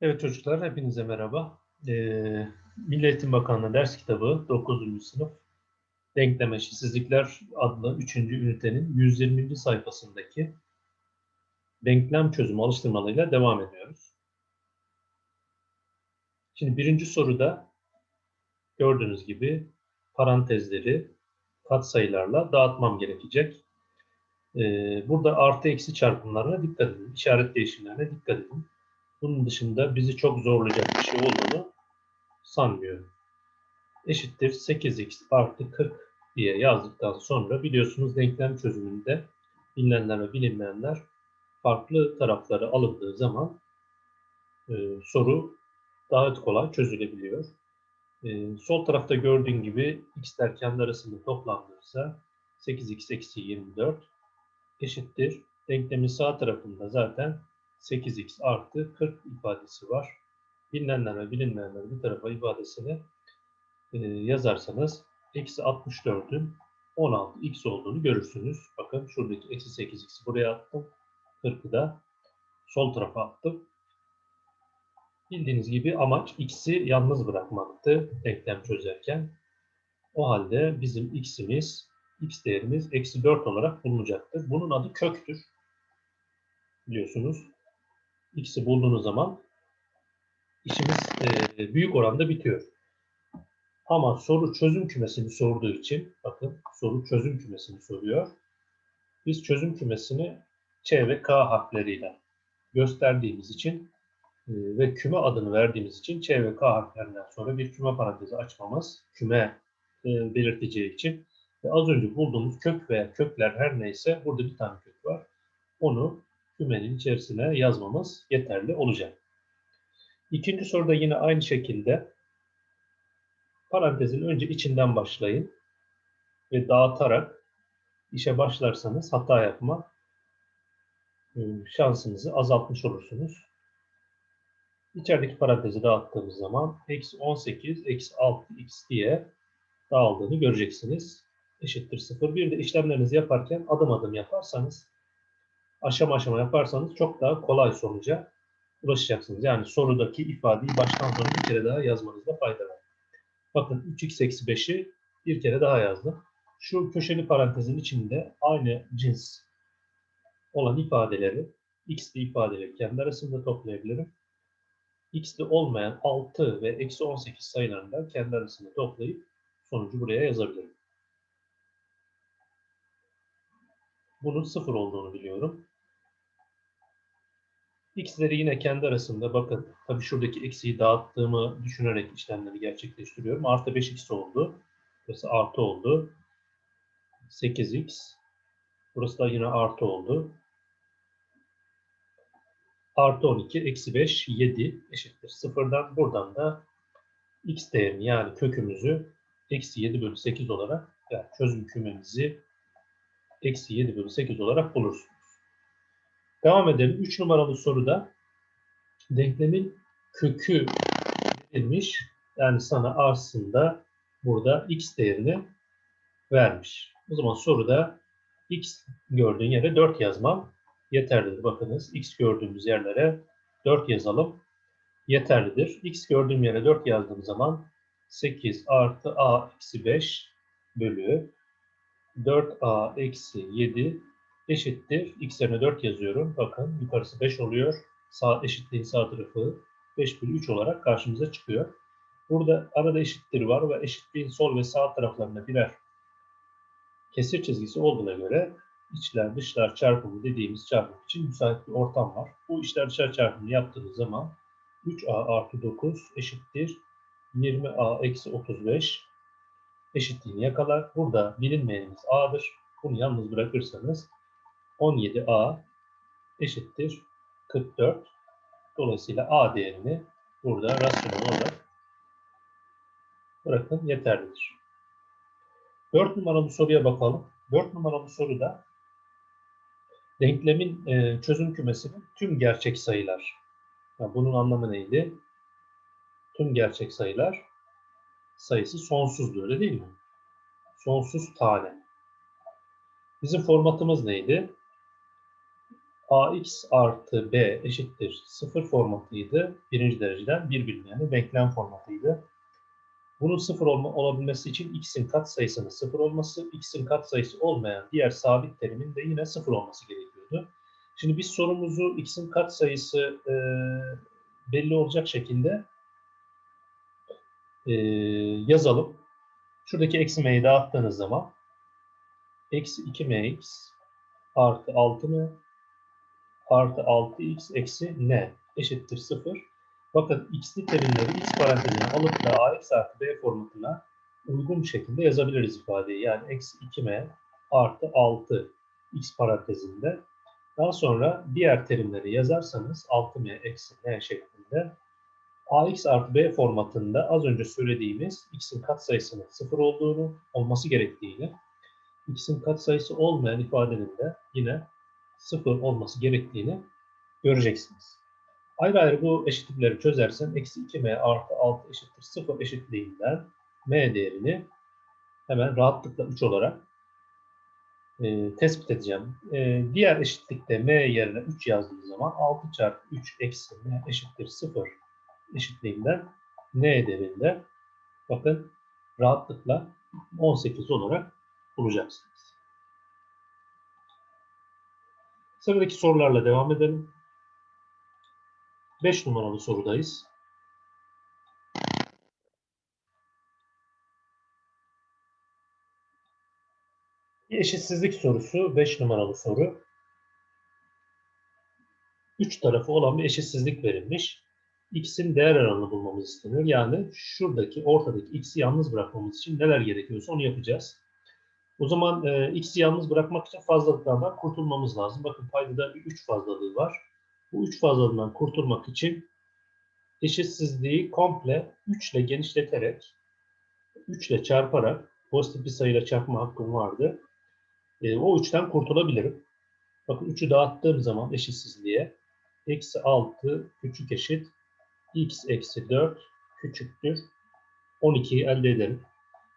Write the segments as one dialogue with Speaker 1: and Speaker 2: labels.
Speaker 1: Evet çocuklar, hepinize merhaba. Ee, Milli Eğitim Bakanlığı ders kitabı 9. sınıf Denklem Eşitsizlikler adlı 3. ünitenin 120. sayfasındaki denklem çözümü alıştırmalarıyla devam ediyoruz. Şimdi birinci soruda gördüğünüz gibi parantezleri katsayılarla dağıtmam gerekecek. Ee, burada artı eksi çarpımlarına dikkat edin, işaret değişimlerine dikkat edin. Bunun dışında bizi çok zorlayacak bir şey olduğunu sanmıyorum. Eşittir 8x artı 40 diye yazdıktan sonra biliyorsunuz denklem çözümünde bilinenler ve bilinmeyenler farklı tarafları alındığı zaman e, soru daha kolay çözülebiliyor. E, sol tarafta gördüğün gibi x'ler kendi arasında toplandığında 8x eksi 24 eşittir. Denklemin sağ tarafında zaten 8x artı 40 ifadesi var. Bilinenler ve bilinmeyenler bir tarafa ifadesini e, yazarsanız eksi 64'ün 16x olduğunu görürsünüz. Bakın şuradaki eksi 8x'i buraya attım. 40'ı da sol tarafa attım. Bildiğiniz gibi amaç x'i yalnız bırakmaktı denklem çözerken. O halde bizim x'imiz, x değerimiz eksi 4 olarak bulunacaktır. Bunun adı köktür. Biliyorsunuz x'i bulduğunuz zaman işimiz e, büyük oranda bitiyor. Ama soru çözüm kümesini sorduğu için, bakın soru çözüm kümesini soruyor. Biz çözüm kümesini Ç ve K harfleriyle gösterdiğimiz için e, ve küme adını verdiğimiz için Ç ve K harflerinden sonra bir küme parantezi açmamız küme e, belirteceği için ve az önce bulduğumuz kök veya kökler her neyse burada bir tane kök var. Onu kümenin içerisine yazmamız yeterli olacak. İkinci soruda yine aynı şekilde parantezin önce içinden başlayın ve dağıtarak işe başlarsanız hata yapma e, şansınızı azaltmış olursunuz. İçerideki parantezi dağıttığımız zaman eksi 18 eksi 6x diye dağıldığını göreceksiniz. Eşittir 0. Bir de işlemlerinizi yaparken adım adım yaparsanız aşama aşama yaparsanız çok daha kolay sonuca ulaşacaksınız. Yani sorudaki ifadeyi baştan sona bir kere daha yazmanızda fayda var. Bakın 3x eksi 5'i bir kere daha yazdım. Şu köşeli parantezin içinde aynı cins olan ifadeleri, x'li ifadeleri kendi arasında toplayabilirim. x'li olmayan 6 ve eksi 18 sayılarını da kendi arasında toplayıp sonucu buraya yazabilirim. Bunun sıfır olduğunu biliyorum. X'leri yine kendi arasında bakın. Tabii şuradaki eksiği dağıttığımı düşünerek işlemleri gerçekleştiriyorum. Artı 5x oldu. Burası artı oldu. 8x. Burası da yine artı oldu. Artı 12, eksi 5, 7 eşittir. Sıfırdan buradan da x değerini yani kökümüzü eksi 7 bölü 8 olarak yani çözüm kümemizi eksi 7 bölü 8 olarak bulursunuz. Devam edelim. 3 numaralı soruda denklemin kökü verilmiş. Yani sana aslında burada x değerini vermiş. O zaman soruda x gördüğün yere 4 yazmam yeterlidir. Bakınız x gördüğümüz yerlere 4 yazalım. Yeterlidir. x gördüğüm yere 4 yazdığım zaman 8 artı a eksi 5 bölü 4a eksi 7 eşittir. X yerine 4 yazıyorum. Bakın yukarısı 5 oluyor. Sağ eşitliğin sağ tarafı 5 bölü 3 olarak karşımıza çıkıyor. Burada arada eşittir var ve eşitliğin sol ve sağ taraflarında birer kesir çizgisi olduğuna göre içler dışlar çarpımı dediğimiz çarpım için müsait bir ortam var. Bu içler dışlar çarpımını yaptığınız zaman 3a artı 9 eşittir 20a eksi 35 eşitliğini yakalar. Burada bilinmeyenimiz a'dır. Bunu yalnız bırakırsanız 17a eşittir 44. Dolayısıyla a değerini burada rasyonel olarak bırakın yeterlidir. 4 numaralı soruya bakalım. 4 numaralı soruda denklemin e, çözüm kümesinin tüm gerçek sayılar. Yani bunun anlamı neydi? Tüm gerçek sayılar sayısı sonsuzdu öyle değil mi? Sonsuz tane. Bizim formatımız neydi? Ax artı b eşittir 0 formatıydı. Birinci dereceden bir bilinmeyen denklem formatıydı. Bunun sıfır olma, olabilmesi için x'in katsayısının sıfır olması, x'in katsayısı olmayan diğer sabit terimin de yine sıfır olması gerekiyordu. Şimdi biz sorumuzu x'in katsayısı e, belli olacak şekilde e, yazalım. Şuradaki eksi m'yi dağıttığınız zaman eksi 2mx artı 6m artı 6x eksi n eşittir 0. Bakın x'li terimleri x parantezine alıp da ax artı b formatına uygun şekilde yazabiliriz ifadeyi. Yani eksi 2m artı 6 x parantezinde. Daha sonra diğer terimleri yazarsanız 6m eksi n şeklinde ax artı b formatında az önce söylediğimiz x'in katsayısının 0 olduğunu, olması gerektiğini, x'in katsayısı olmayan ifadenin de yine 0 olması gerektiğini göreceksiniz. Ayrı ayrı bu eşitlikleri çözersem eksi 2m artı 6 eşittir 0 eşitliğinden m değerini hemen rahatlıkla 3 olarak e, tespit edeceğim. E, diğer eşitlikte m yerine 3 yazdığım zaman 6 çarpı 3 eksi m eşittir 0 eşitliğinden n değerinde bakın rahatlıkla 18 olarak bulacaksınız. Sıradaki sorularla devam edelim. 5 numaralı sorudayız. Bir eşitsizlik sorusu, 5 numaralı soru. 3 tarafı olan bir eşitsizlik verilmiş. X'in değer aralığını bulmamız isteniyor. Yani şuradaki, ortadaki X'i yalnız bırakmamız için neler gerekiyorsa onu yapacağız. O zaman e, X'i yalnız bırakmak için fazlalıklardan kurtulmamız lazım. Bakın paydada bir 3 fazlalığı var. Bu 3 fazlalığından kurtulmak için eşitsizliği komple 3 ile genişleterek 3 ile çarparak pozitif bir sayıyla çarpma hakkım vardı. E, o 3'ten kurtulabilirim. Bakın 3'ü dağıttığım zaman eşitsizliğe eksi 6 küçük eşit x eksi 4 küçüktür 12'yi elde ederim.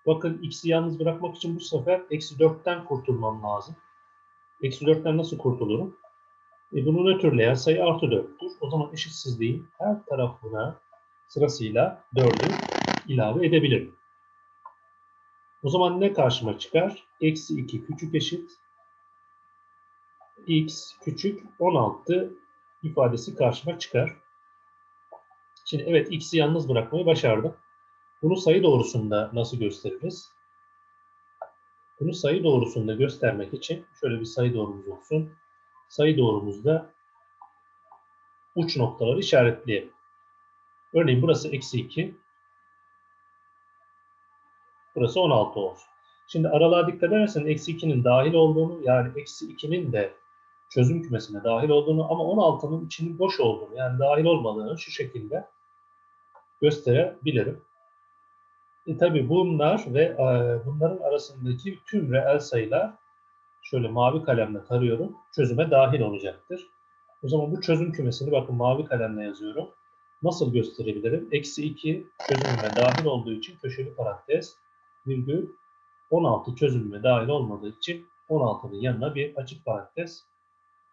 Speaker 1: Bakın x'i yalnız bırakmak için bu sefer eksi 4'ten kurtulmam lazım. Eksi 4'ten nasıl kurtulurum? E, bunu nötrleyen sayı artı 4'tür. O zaman eşitsizliğin her tarafına sırasıyla 4'ü ilave edebilirim. O zaman ne karşıma çıkar? Eksi 2 küçük eşit x küçük 16 ifadesi karşıma çıkar. Şimdi evet x'i yalnız bırakmayı başardım. Bunu sayı doğrusunda nasıl gösteririz? Bunu sayı doğrusunda göstermek için şöyle bir sayı doğrumuz olsun. Sayı doğrumuzda uç noktaları işaretleyelim. Örneğin burası eksi 2. Burası 16 olsun. Şimdi aralığa dikkat edersen eksi 2'nin dahil olduğunu yani eksi 2'nin de çözüm kümesine dahil olduğunu ama 16'nın içinin boş olduğunu yani dahil olmadığını şu şekilde gösterebilirim. E tabi bunlar ve e, bunların arasındaki tüm reel sayılar şöyle mavi kalemle tarıyorum. Çözüme dahil olacaktır. O zaman bu çözüm kümesini bakın mavi kalemle yazıyorum. Nasıl gösterebilirim? Eksi 2 çözümüme dahil olduğu için köşeli parantez virgül 16 çözümüme dahil olmadığı için 16'nın yanına bir açık parantez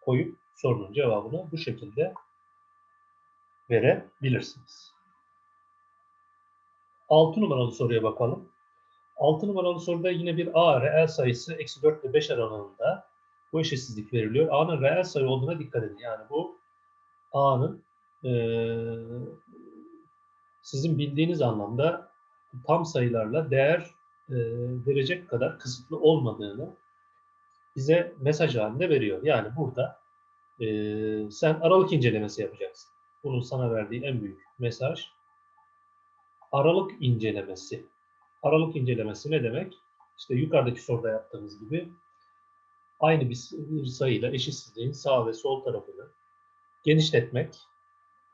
Speaker 1: koyup sorunun cevabını bu şekilde verebilirsiniz. 6 numaralı soruya bakalım. 6 numaralı soruda yine bir A reel sayısı eksi 4 ile 5 aralığında bu eşitsizlik veriliyor. A'nın reel sayı olduğuna dikkat edin. Yani bu A'nın e, sizin bildiğiniz anlamda tam sayılarla değer e, verecek kadar kısıtlı olmadığını bize mesaj halinde veriyor. Yani burada e, sen aralık incelemesi yapacaksın. Bunun sana verdiği en büyük mesaj aralık incelemesi. Aralık incelemesi ne demek? İşte yukarıdaki soruda yaptığımız gibi aynı bir, sayıyla eşitsizliğin sağ ve sol tarafını genişletmek,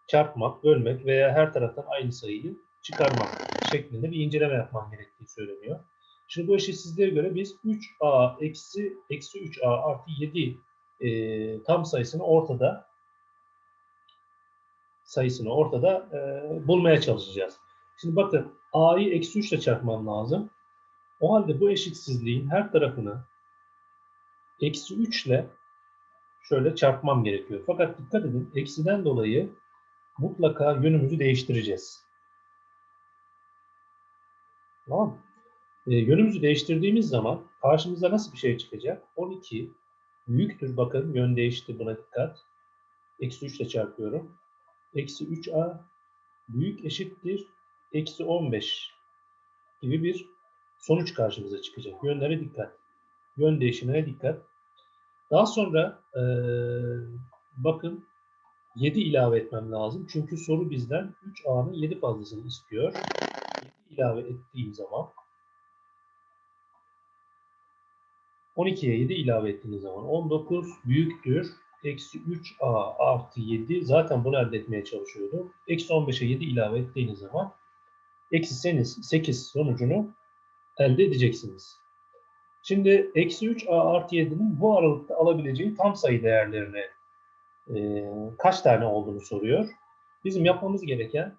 Speaker 1: çarpmak, bölmek veya her taraftan aynı sayıyı çıkarmak şeklinde bir inceleme yapman gerektiği söyleniyor. Şimdi bu eşitsizliğe göre biz 3a eksi eksi 3a artı 7 e, tam sayısını ortada sayısını ortada e, bulmaya çalışacağız. Şimdi bakın a'yı eksi 3 ile çarpmam lazım. O halde bu eşitsizliğin her tarafını eksi 3 ile şöyle çarpmam gerekiyor. Fakat dikkat edin eksiden dolayı mutlaka yönümüzü değiştireceğiz. Tamam? E, yönümüzü değiştirdiğimiz zaman karşımıza nasıl bir şey çıkacak? 12 büyüktür. Bakın yön değişti buna dikkat. Eksi 3 ile çarpıyorum. Eksi 3a büyük eşittir. Eksi 15 gibi bir sonuç karşımıza çıkacak. Yönlere dikkat. Yön değişimine dikkat. Daha sonra e, bakın 7 ilave etmem lazım. Çünkü soru bizden 3a'nın 7 fazlasını istiyor. 7 ilave ettiğim zaman 12'ye 7 ilave ettiğiniz zaman 19 büyüktür. Eksi 3a artı 7 zaten bunu elde etmeye çalışıyordum. Eksi 15'e 7 ilave ettiğiniz zaman eksi 8 sonucunu elde edeceksiniz. Şimdi eksi 3a artı 7'nin bu aralıkta alabileceği tam sayı değerlerini e, kaç tane olduğunu soruyor. Bizim yapmamız gereken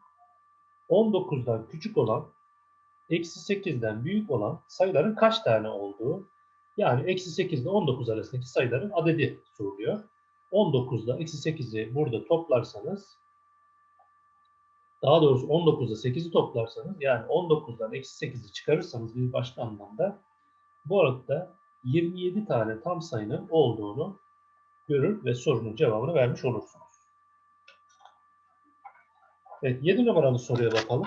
Speaker 1: 19'dan küçük olan eksi 8'den büyük olan sayıların kaç tane olduğu yani eksi 8 ile 19 arasındaki sayıların adedi soruluyor. 19 ile eksi 8'i burada toplarsanız daha doğrusu 19 ile 8'i toplarsanız yani 19'dan eksi 8'i çıkarırsanız bir başka anlamda bu arada 27 tane tam sayının olduğunu görür ve sorunun cevabını vermiş olursunuz. Evet 7 numaralı soruya bakalım.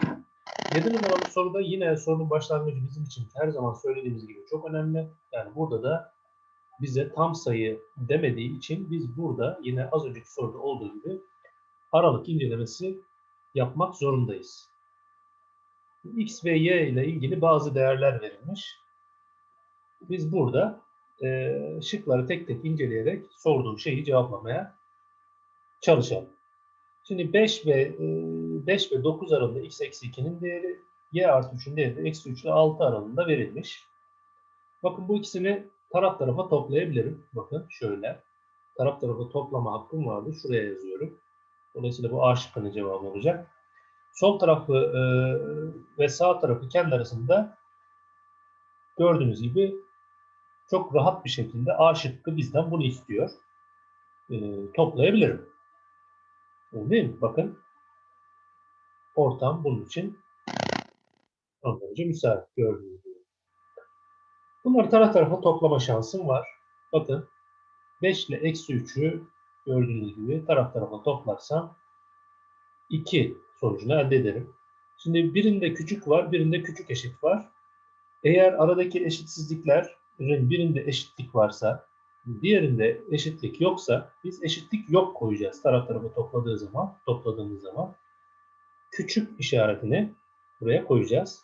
Speaker 1: 7 numaralı soruda yine sorunun başlangıcı bizim için her zaman söylediğimiz gibi çok önemli. Yani burada da bize tam sayı demediği için biz burada yine az önceki soruda olduğu gibi aralık incelemesi yapmak zorundayız. X ve Y ile ilgili bazı değerler verilmiş. Biz burada e, şıkları tek tek inceleyerek sorduğum şeyi cevaplamaya çalışalım. Şimdi 5 ve e, 5 ve 9 aralığında x eksi 2'nin değeri y artı 3'ün değeri de eksi 3 ile 6 aralığında verilmiş. Bakın bu ikisini taraf tarafa toplayabilirim. Bakın şöyle. Taraf tarafa toplama hakkım vardı. Şuraya yazıyorum. Dolayısıyla bu A şıkkının cevabı olacak. Sol tarafı e, ve sağ tarafı kendi arasında gördüğünüz gibi çok rahat bir şekilde A şıkkı bizden bunu istiyor. E, toplayabilirim. Değil mi? Bakın ortam bunun için son müsait gördüğünüz gibi. Bunları taraf tarafa toplama şansım var. Bakın 5 ile eksi 3'ü gördüğünüz gibi taraf tarafa toplarsam 2 sonucunu elde ederim. Şimdi birinde küçük var, birinde küçük eşit var. Eğer aradaki eşitsizliklerin birinde eşitlik varsa, diğerinde eşitlik yoksa biz eşitlik yok koyacağız taraf tarafa topladığı zaman, topladığımız zaman. Küçük işaretini buraya koyacağız.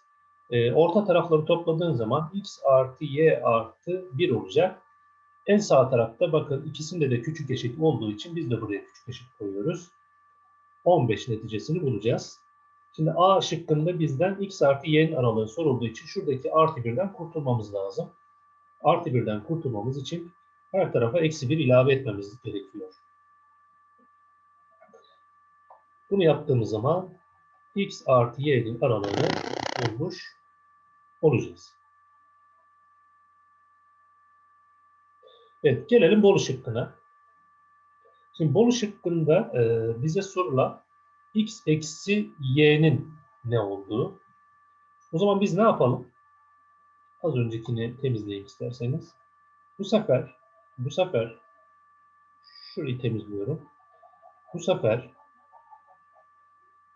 Speaker 1: E, orta tarafları topladığın zaman x artı y artı 1 olacak. En sağ tarafta bakın ikisinde de küçük eşit olduğu için biz de buraya küçük eşit koyuyoruz. 15 neticesini bulacağız. Şimdi A şıkkında bizden x artı y'nin aralığı sorulduğu için şuradaki artı 1'den kurtulmamız lazım. Artı 1'den kurtulmamız için her tarafa eksi 1 ilave etmemiz gerekiyor. Bunu yaptığımız zaman x artı y'nin aralığını bulmuş olacağız. Evet, gelelim Bolu şıkkına. Şimdi Bolu şıkkında e, bize sorulan x eksi y'nin ne olduğu. O zaman biz ne yapalım? Az öncekini temizleyeyim isterseniz. Bu sefer, bu sefer şurayı temizliyorum. Bu sefer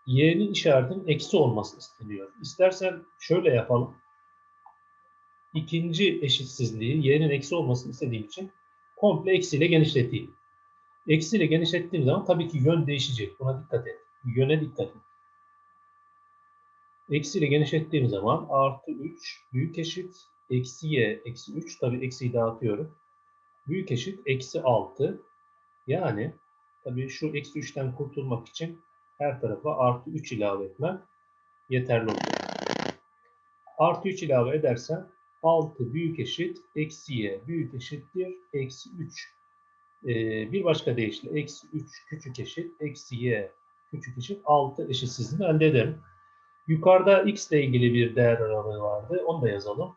Speaker 1: y'nin işaretinin eksi olması isteniyor. İstersen şöyle yapalım. İkinci eşitsizliği y'nin eksi olmasını istediğim için komple eksiyle genişleteyim. Eksiyle genişlettiğim zaman tabii ki yön değişecek. Buna dikkat et. Yöne dikkat et. Eksiyle genişlettiğim zaman artı 3 büyük eşit eksi y eksi 3 tabii eksiyi dağıtıyorum. Büyük eşit eksi 6 yani tabii şu eksi 3'ten kurtulmak için her tarafa artı 3 ilave etmem yeterli oluyor. Artı 3 ilave edersem 6 büyük eşit eksi y büyük eşittir eksi 3. Ee, bir başka deyişle eksi 3 küçük eşit eksi y küçük eşit 6 eşitsizliğini elde ederim. Yukarıda x ile ilgili bir değer aralığı vardı. Onu da yazalım.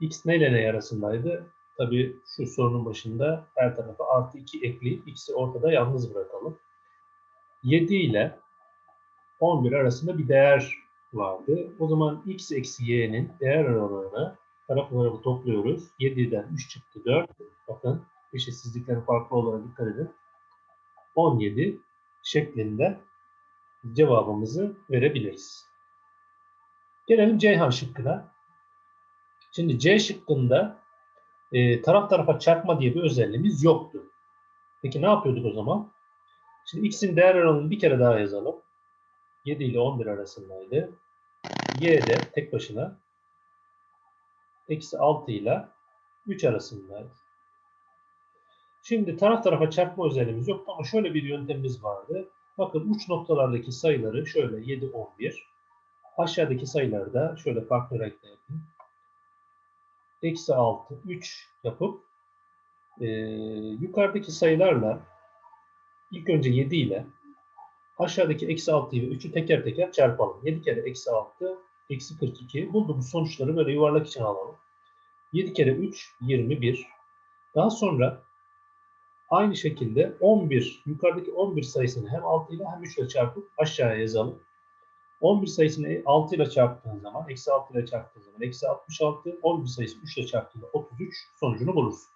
Speaker 1: x ne ile ne arasındaydı? Tabii şu sorunun başında her tarafa artı 2 ekleyip x'i ortada yalnız bırakalım. 7 ile 11 arasında bir değer vardı. O zaman x eksi y'nin değer aralığını taraf tarafı topluyoruz. 7'den 3 çıktı 4. Bakın eşitsizliklerin farklı olarak dikkat edin. 17 şeklinde cevabımızı verebiliriz. Gelelim Ceyhan şıkkına. Şimdi C şıkkında e, taraf tarafa çarpma diye bir özelliğimiz yoktu. Peki ne yapıyorduk o zaman? Şimdi x'in değer aralığını bir kere daha yazalım. 7 ile 11 arasındaydı. Y de tek başına eksi 6 ile 3 arasındaydı. Şimdi taraf tarafa çarpma özelliğimiz yok ama şöyle bir yöntemimiz vardı. Bakın uç noktalardaki sayıları şöyle 7, 11. Aşağıdaki sayıları da şöyle farklı renkle yapayım. Eksi 6, 3 yapıp e, yukarıdaki sayılarla ilk önce 7 ile aşağıdaki eksi 6'yı ve 3'ü teker teker çarpalım. 7 kere eksi 6, eksi 42. Bulduğumuz sonuçları böyle yuvarlak için alalım. 7 kere 3, 21. Daha sonra aynı şekilde 11, yukarıdaki 11 sayısını hem 6 ile hem 3 ile çarpıp aşağıya yazalım. 11 sayısını 6 ile çarptığın zaman, eksi 6 ile çarptığın zaman eksi 66, 11 sayısı 3 ile çarptığında 33 sonucunu bulursun.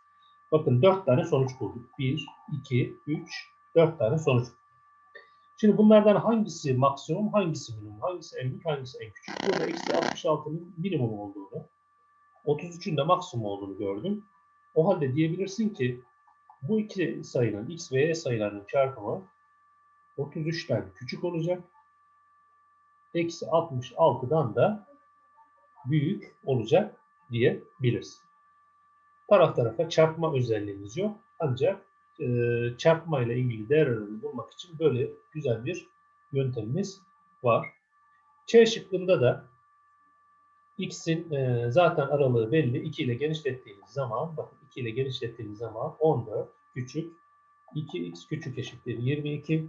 Speaker 1: Bakın 4 tane sonuç bulduk. 1, 2, 3, 4 tane sonuç Şimdi bunlardan hangisi maksimum, hangisi minimum, hangisi en büyük, hangisi en küçük? Burada eksi 66'nın minimum olduğunu, 33'ün de maksimum olduğunu gördüm. O halde diyebilirsin ki bu iki sayının x ve y sayılarının çarpımı 33'ten küçük olacak. Eksi 66'dan da büyük olacak diyebiliriz. Taraf tarafa çarpma özelliğimiz yok. Ancak e, çarpma ile ilgili değer aralığını bulmak için böyle güzel bir yöntemimiz var. Ç şıkkında da x'in e, zaten aralığı belli. 2 ile genişlettiğimiz zaman, bakın 2 ile genişlettiğimiz zaman 14 küçük, 2x küçük eşittir 22.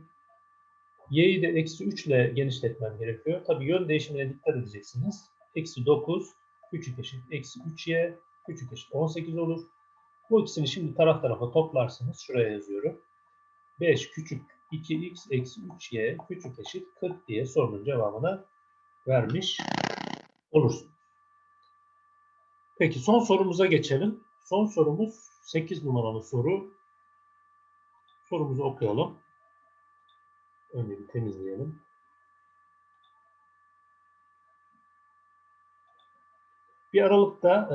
Speaker 1: y'yi de eksi 3 ile genişletmem gerekiyor. Tabi yön değişimine dikkat edeceksiniz. Eksi 9 küçük eşit eksi 3y küçük eşit 18 olur. Bu ikisini şimdi taraf tarafa toplarsınız. Şuraya yazıyorum. 5 küçük 2x eksi 3y küçük eşit 40 diye sorunun cevabını vermiş olursunuz. Peki son sorumuza geçelim. Son sorumuz 8 numaralı soru. Sorumuzu okuyalım. Önce bir temizleyelim. Bir aralıkta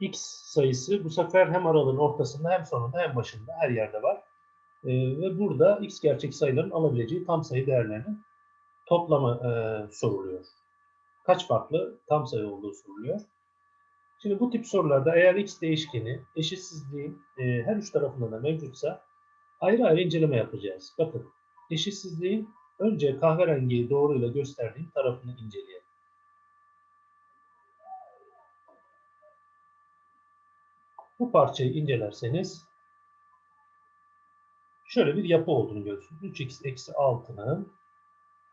Speaker 1: x sayısı bu sefer hem aralığın ortasında hem sonunda hem başında her yerde var. E, ve burada x gerçek sayıların alabileceği tam sayı değerlerinin toplamı e, soruluyor. Kaç farklı tam sayı olduğu soruluyor. Şimdi bu tip sorularda eğer x değişkeni eşitsizliğin e, her üç tarafında da mevcutsa ayrı ayrı inceleme yapacağız. Bakın eşitsizliğin önce kahverengi doğruyla gösterdiğim tarafını inceleyelim. Bu parçayı incelerseniz şöyle bir yapı olduğunu görürsünüz. 3x eksi 6'nın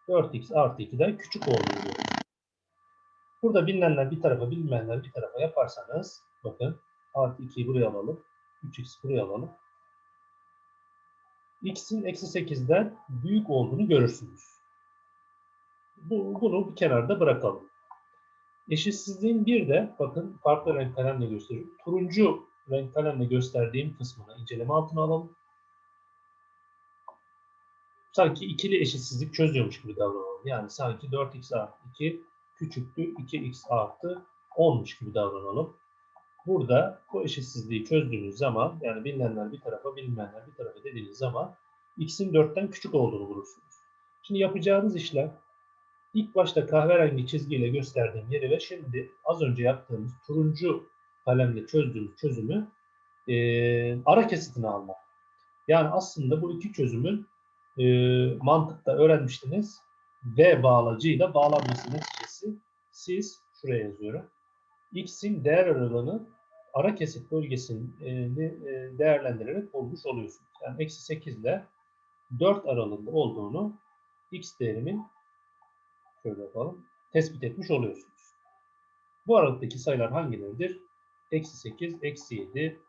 Speaker 1: 4x artı 2'den küçük olduğunu görürsünüz. Burada bilinenler bir tarafa, bilinmeyenler bir tarafa yaparsanız bakın artı 2'yi buraya alalım. 3x buraya alalım. x'in eksi 8'den büyük olduğunu görürsünüz. Bu, bunu bir kenarda bırakalım. Eşitsizliğin bir de bakın farklı renk kalemle gösteriyorum. Turuncu renk kalemle gösterdiğim kısmını inceleme altına alalım. Sanki ikili eşitsizlik çözüyormuş gibi davranalım. Yani sanki 4x artı 2 küçüktür 2x artı 10'muş gibi davranalım. Burada bu eşitsizliği çözdüğünüz zaman yani bilinenler bir tarafa bilinmeyenler bir tarafa dediğiniz zaman x'in 4'ten küçük olduğunu bulursunuz. Şimdi yapacağınız işlem ilk başta kahverengi çizgiyle gösterdiğim yeri ve şimdi az önce yaptığımız turuncu kalemle çözdüğümüz çözümü e, ara kesitini almak. Yani aslında bu iki çözümün e, mantıkta öğrenmiştiniz. V bağlacıyla bağlanması neticesi siz şuraya yazıyorum. X'in değer aralığını ara kesit bölgesini e, değerlendirerek bulmuş oluyorsunuz. Yani eksi 8 ile 4 aralığında olduğunu X değerimin şöyle yapalım tespit etmiş oluyorsunuz. Bu aralıktaki sayılar hangileridir? Eksi 8, eksi 7,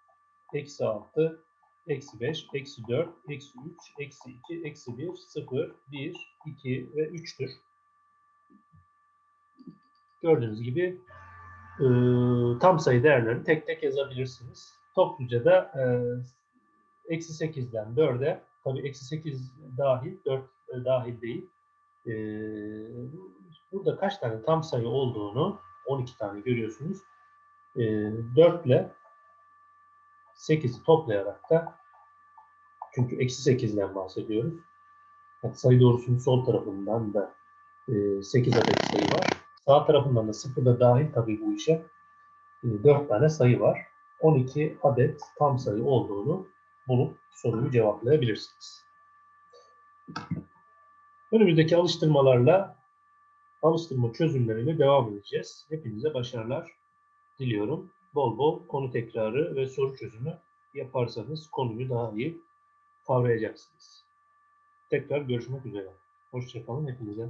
Speaker 1: eksi 6, eksi 5, eksi 4, eksi 3, eksi 2, eksi 1, 0, 1, 2 ve 3'tür. Gördüğünüz gibi e, tam sayı değerlerini tek tek yazabilirsiniz. Topluca da e, eksi 8'den 4'e, tabii eksi 8 dahil, 4 e, dahil değil. E, burada kaç tane tam sayı olduğunu 12 tane görüyorsunuz. E, 4 ile 8'i toplayarak da çünkü eksi 8'den bahsediyoruz. Yani sayı doğrusunun sol tarafından da e, 8 adet sayı var. Sağ tarafından da 0 da dahil tabii bu işe. E, 4 tane sayı var. 12 adet tam sayı olduğunu bulup soruyu cevaplayabilirsiniz. Önümüzdeki alıştırmalarla alıştırma çözümleriyle devam edeceğiz. Hepinize başarılar diliyorum. Bol bol konu tekrarı ve soru çözümü yaparsanız konuyu daha iyi kavrayacaksınız. Tekrar görüşmek üzere. Hoşçakalın hepinize.